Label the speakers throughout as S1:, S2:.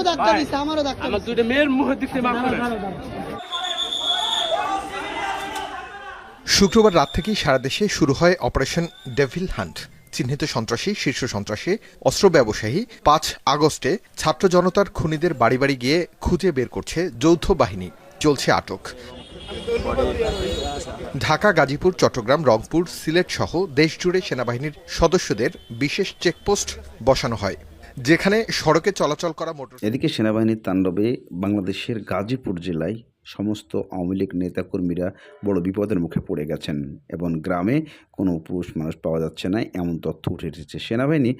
S1: আমারও ধাক্কা দিছে আমারও ধাক্কা
S2: আমার দুইটা মেয়ের মাফ
S3: শুক্রবার রাত থেকেই সারা দেশে শুরু হয় অপারেশন ডেভিল হান্ট। চিহ্নিত সন্ত্রাসী শীর্ষ সন্ত্রাসী অস্ত্র ব্যবসায়ী পাঁচ আগস্টে ছাত্র জনতার খুনিদের বাড়ি বাড়ি গিয়ে খুঁজে বের করছে যৌথ বাহিনী। চলছে আটক। ঢাকা গাজীপুর চট্টগ্রাম রংপুর সিলেট সহ দেশজুড়ে সেনাবাহিনীর সদস্যদের বিশেষ চেকপোস্ট বসানো হয়। যেখানে সড়কে চলাচল করা মোটর
S4: এদিকে সেনাবাহিনীর তাণ্ডবে বাংলাদেশের গাজীপুর জেলায় সমস্ত আওয়ামী লীগ নেতাকর্মীরা বড় বিপদের মুখে পড়ে গেছেন এবং গ্রামে কোনো পুরুষ মানুষ পাওয়া যাচ্ছে না, এমন তথ্য উঠে এসেছে। সেনাবাহিনী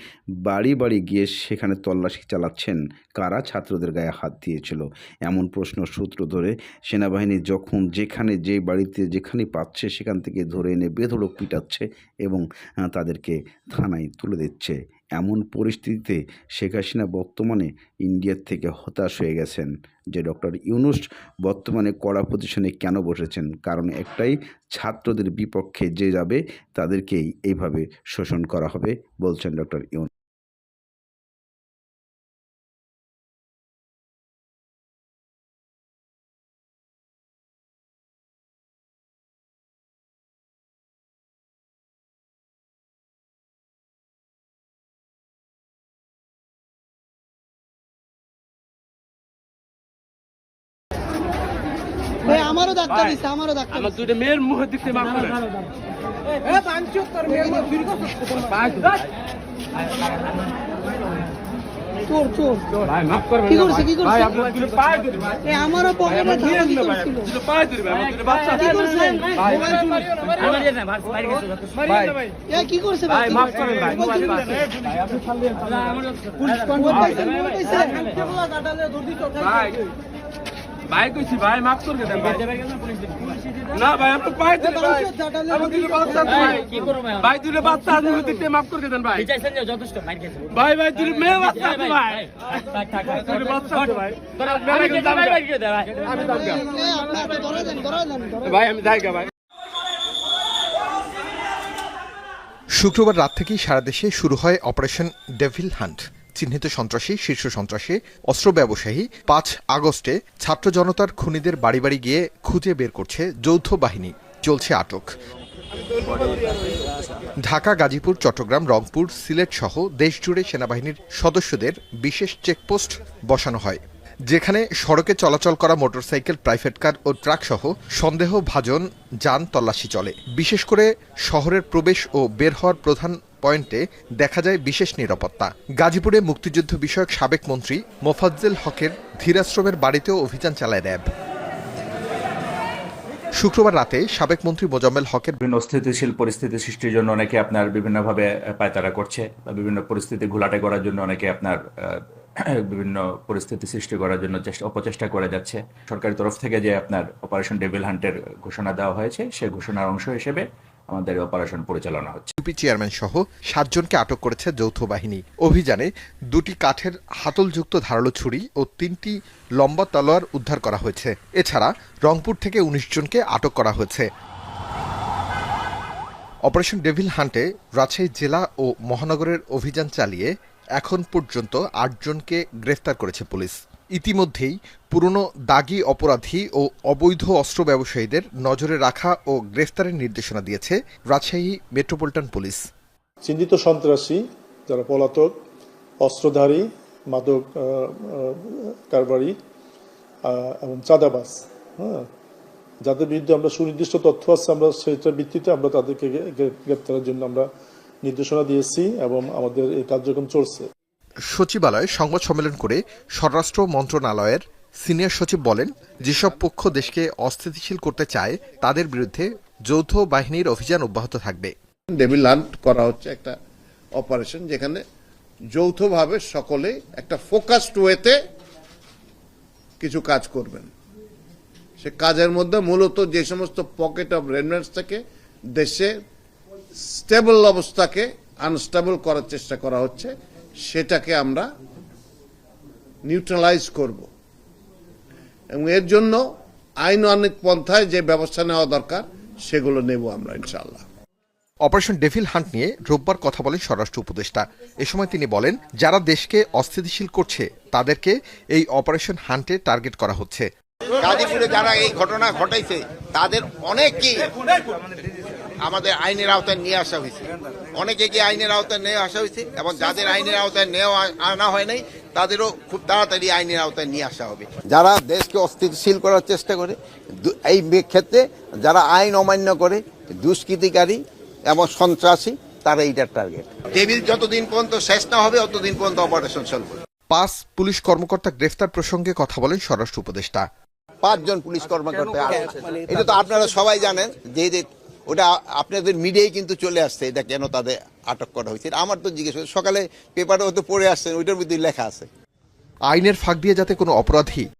S4: বাড়ি বাড়ি গিয়ে সেখানে তল্লাশি চালাচ্ছেন। কারা? ছাত্রদের গায়ে হাত দিয়েছিল। এমন প্রশ্ন সূত্র ধরে সেনাবাহিনী যখন যেখানে যে বাড়িতে যেখানে পাচ্ছে সেখান থেকে ধরে এনে বেধড়ক পিটাচ্ছে এবং তাদেরকে থানায় তুলে দিচ্ছে। এমন পরিস্থিতিতে শেখ হাসিনা বর্তমানে ইন্ডিয়ার থেকে হতাশ হয়ে গেছেন যে ডক্টর ইউনুস বর্তমানে কড়া প্রতিষ্ঠানে কেন বসেছেন। কারণ একটাই, ছাত্রদের বিপক্ষে যে যাবে তাদেরকেই এইভাবে শোষণ করা হবে, বলছেন ডক্টর ইউনুস।
S1: আমারও ধাক্কা দিছে আমারও ধাক্কা
S2: আমার
S1: দিছে
S2: দুইটা মেয়ের দিক থেকে মাফ করেন
S1: চোর চোর
S2: ভাই মাফ করবেন
S1: কি
S2: না
S1: করছে, কি করছে?
S2: ভাই আপনার দুটো পায়ে ধরি
S1: এ আমারও পকেটে ধাক্কা
S2: ভাই
S1: দিছিল
S2: দুটো পায়ে ধরি আমার দুটো বাচ্চা
S1: কি। করছে
S2: ভাই
S1: ভাই এ কি করছে
S2: ভাই মাফ করেন ভাই
S1: মোবাইল
S2: মোবাইল
S1: চুরি
S2: পাশে।
S1: মোবাইল পাইছে, মোবাইল পাইছে।
S2: ভাই ভাই কইছি ভাই করে দেন ভাই। না ভাই আপনি ভাই আমার দুটো বাচ্চা ভাই। ভাই। দুটো বাচ্চা আছে মুখের দিক থেকে মাফ করে দেন ভাই। ভাই ভাই দুটো মেয়ে বাচ্চা ভাই দুটো বাচ্চা ভাই।
S1: দেন।
S2: ভাই। আমি যাই গা ভাই।
S3: শুক্রবার রাত থেকেই সারা দেশে শুরু হয় অপারেশন ডেভিল হান্ট। চিহ্নিত সন্ত্রাসী, শীর্ষ সন্ত্রাসী, অস্ত্র ব্যবসায়ী পাঁচ আগস্টে ছাত্র জনতার খুনিদের বাড়ি বাড়ি গিয়ে খুঁজে বের করছে যৌথ বাহিনী। চলছে আটক। ঢাকা, গাজীপুর, চট্টগ্রাম, রংপুর, সিলেট সহ দেশজুড়ে সেনাবাহিনীর সদস্যদের বিশেষ চেকপোস্ট বসানো হয়, যেখানে সড়কে চলাচল করা মোটরসাইকেল, প্রাইভেট কার ও ট্রাক সহ সন্দেহভাজন যান তল্লাশি চলে। বিশেষ করে শহরের প্রবেশ ও বের হওয়ার প্রধান পয়েন্টে দেখা যায় বিশেষ নিরাপত্তা। গাজীপুরে মুক্তিযুদ্ধ বিষয়ক সাবেক মন্ত্রী মোফাজ্জেল হকের ধীরাশ্রমের বাড়িতেও অভিযান চালায় র্যাব। শুক্রবার রাতে সাবেক মন্ত্রী মোজাম্মেল হকের
S5: বিভিন্ন অস্থিতিশীল পরিস্থিতি সৃষ্টির জন্য অনেকে আপনার বিভিন্নভাবে পায়তারা করছে বা বিভিন্ন পরিস্থিতি ঘোলাটে করার জন্য অনেকে আপনার বিভিন্ন পরিস্থিতি সৃষ্টি করার জন্য চেষ্টা, অপচেষ্টা করে যাচ্ছে। সরকারের তরফ থেকে যে আপনার অপারেশন ডেভিল হান্টের ঘোষণা দেওয়া হয়েছে, সে ঘোষণার অংশ হিসেবে আমাদের অপারেশন পরিচালনা হচ্ছে।
S3: ইউপি চেয়ারম্যান সহ সাতজনকে আটক করেছে যৌথ বাহিনী। অভিযানে দুটি কাঠের হাতলযুক্ত ধারালো ছুরি ও তিনটি লম্বা তলোয়ার উদ্ধার করা হয়েছে। এছাড়া রংপুর থেকে উনিশ জনকে আটক করা হয়েছে। অপারেশন ডেভিল হান্টে রাজশাহী জেলা ও মহানগরের অভিযান চালিয়ে এখন পর্যন্ত আটজনকে গ্রেফতার করেছে পুলিশ। ইতিমধ্যেই পুরনো দাগি অপরাধী ও অবৈধ অস্ত্র ব্যবসায়ীদের নজরে রাখা ও গ্রেফতারের নির্দেশনা দিয়েছে রাজশাহী মেট্রোপলিটন পুলিশ।
S6: চিহ্নিত সন্ত্রাসী, যারা পলাতক, অস্ত্রধারী, মাদক কারবারি এবং চাঁদাবাস হ্যাঁ যাদের বিরুদ্ধে আমরা সুনির্দিষ্ট তথ্য আছে, আমরা সেটার ভিত্তিতে আমরা তাদেরকে গ্রে- গ্রে- গ্রেপ্তারের জন্য আমরা নির্দেশনা দিয়েছি এবং আমাদের এই কার্যক্রম চলছে।
S3: সচিবালয়ে সংবাদ সম্মেলন করে স্বরাষ্ট্র মন্ত্রণালয়ের সিনিয়র সচিব বলেন, যেসব পক্ষ দেশকে অস্থিতিশীল করতে চায়, তাদের বিরুদ্ধে যৌথ বাহিনীর অভিযান অব্যাহত থাকবে।
S7: করা হচ্ছে একটা অপারেশন যেখানে যৌথভাবে সকলে একটা ফোকাসড ওয়েতে কিছু কাজ করবেন। সে কাজের মধ্যে মূলত যে সমস্ত পকেট অফ রেনমেন্টস থেকে দেশে স্টেবল অবস্থাকে আনস্টেবল করার চেষ্টা করা হচ্ছে। সেটাকে আমরা নিউট্রালাইজ করব। এবং এর জন্য আইন অনেক পন্থায় যে ব্যবস্থা নেওয়া দরকার সেগুলো নেব আমরা ইনশাআল্লাহ।
S3: অপারেশন ডেভিল হান্ট নিয়ে রোববার কথা বলেন স্বরাষ্ট্র উপদেষ্টা। এ সময় তিনি বলেন যারা দেশকে অস্থিতিশীল করছে তাদেরকে এই অপারেশন হান্টে টার্গেট করা হচ্ছে।
S8: গাজীপুরে যারা এই ঘটনা ঘটাইছে তাদের অনেককেই আমাদের আইনের আওতায় নিয়ে আসা হয়েছে। অনেকে কি আইনের আওতায় নিয়ে আসা হয়েছে? এবং যাদের আইনের আওতায় নেওয়া আনা হয় নাই তাদেরও খুব তাড়াতাড়ি আইনের আওতায় নিয়ে আসা হবে। যারা দেশকে অস্থিতিশীল করার চেষ্টা করে এই ক্ষেত্রে যারা আইন অমান্য করে দুষ্কৃতিকারী এবং সন্ত্রাসী তারা এইটার টার্গেট টেবিল যতদিন পর্যন্ত শেষ না হবে ততদিন পর্যন্ত অপারেশন চলবে।
S3: পাঁচ পুলিশ কর্মকর্তা গ্রেফতার প্রসঙ্গে কথা বলেন স্বরাষ্ট্র উপদেষ্টা।
S8: পাঁচজন পুলিশ কর্মকর্তা এটা তো আপনারা সবাই জানেন যে যে ওটা আপনাদের মিডিয়ায় কিন্তু চলে আসছে, এটা কেন তাদের আটক করা হয়েছে আমার তো জিজ্ঞেস। সকালে পেপারে হয়তো পড়ে আসছেন ওইটার মধ্যে লেখা আছে
S3: আইনের ফাঁক দিয়ে যাতে কোনো অপরাধী